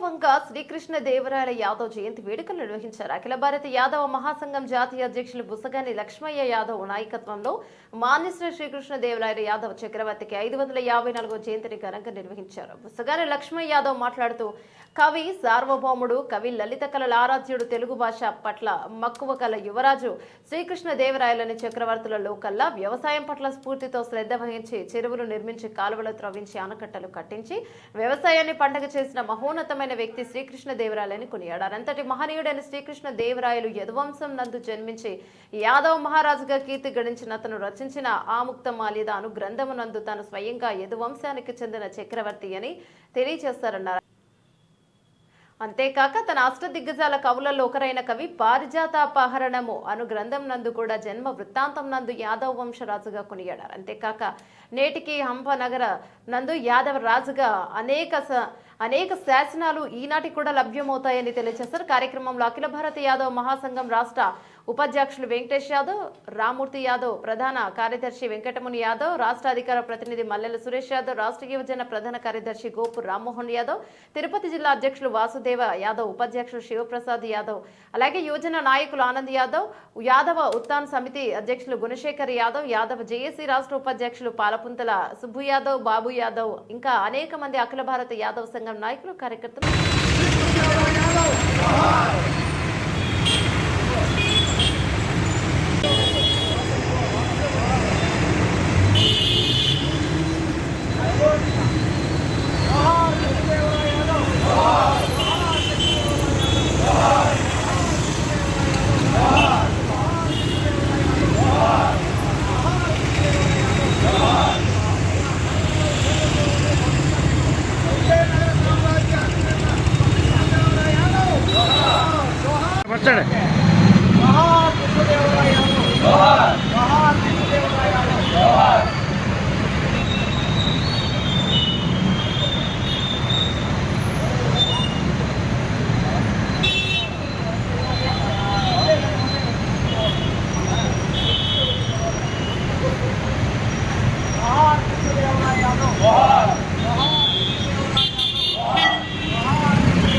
శ్రీకృష్ణ దేవరాయల యాదవ్ జయంతి వేడుకలు నిర్వహించారు. అఖిల భారత యాదవ మహాసంఘం జాతీయ అధ్యక్షులు బుసగాని లక్ష్మయ్య యాదవ్ నాయకత్వంలో మాన్యశ్రీ శ్రీకృష్ణ దేవరాయల యాదవ్ చక్రవర్తికి ఐదు వందల యాభై నాలుగో జయంతిని ఘనంగా నిర్వహించారు. బుసగాని లక్ష్మయ్య యాదవ్ మాట్లాడుతూ కవి సార్వభౌముడు కవి లలిత కళల ఆరాధ్యుడు తెలుగు భాష పట్ల మక్కువ కల యువరాజు శ్రీకృష్ణ దేవరాయలని చక్రవర్తులలో కల్లా వ్యవసాయం పట్ల స్ఫూర్తితో శ్రద్ధ వహించి చెరువులు నిర్మించి కాలువలు త్రవ్వించి ఆనకట్టలు కట్టించి వ్యవసాయాన్ని పండగ చేసిన మహోన్నతమైన వ్యక్తి శ్రీకృష్ణ దేవరాయలని కొనియాడారు. అంతటి మహనీయుడైన శ్రీకృష్ణ దేవరాయలు యదువంశం నందు జన్మించి యాదవ మహారాజుగా కీర్తి గడించిన అతను రచించిన ఆముక్త మాల్యద అను గ్రంథమునందు తాను స్వయంగా యదువంశానికి చెందిన చక్రవర్తి అని తెలియజేస్తారన్నారు. అంతేకాక తన అష్ట దిగ్గజాల కవులలో ఒకరైన కవి పారిజాతాపహరణము అను గ్రంథం నందు కూడా జన్మ వృత్తాంతం నందు యాదవ వంశరాజుగా కొనియాడారు. అంతేకాక నేటికి హంప నగర నందు యాదవ రాజుగా అనేక స- అనేక శాసనాలు ఈనాటికి కూడా లభ్యమవుతాయని తెలియజేశారు. కార్యక్రమంలో అఖిల భారత యాదవ్ మహాసంఘం రాష్ట్ర ఉపాధ్యక్షులు వెంకటేష్ యాదవ్ రామూర్తి యాదవ్ ప్రధాన కార్యదర్శి వెంకటముని యాదవ్ రాష్ట్ర అధికార ప్రతినిధి మల్లెల సురేష్ యాదవ్ రాష్ట్ర యువజన ప్రధాన కార్యదర్శి గోపు రామ్మోహన్ యాదవ్ తిరుపతి జిల్లా అధ్యక్షులు వాసుదేవ యాదవ్ ఉపాధ్యక్షులు శివప్రసాద్ యాదవ్ అలాగే యువజన నాయకులు ఆనంద్ యాదవ్ యాదవ ఉత్థాన్ సమితి అధ్యక్షులు గుణశేఖర్ యాదవ్ యాదవ్ జేఏసీ రాష్ట్ర ఉపాధ్యక్షులు పాలపుంతల సుబ్బు యాదవ్ బాబు యాదవ్ ఇంకా అనేక మంది అఖిల భారత యాదవ్ సంఘం సంఘం నాయకులు కార్యకర్తలు 这儿呢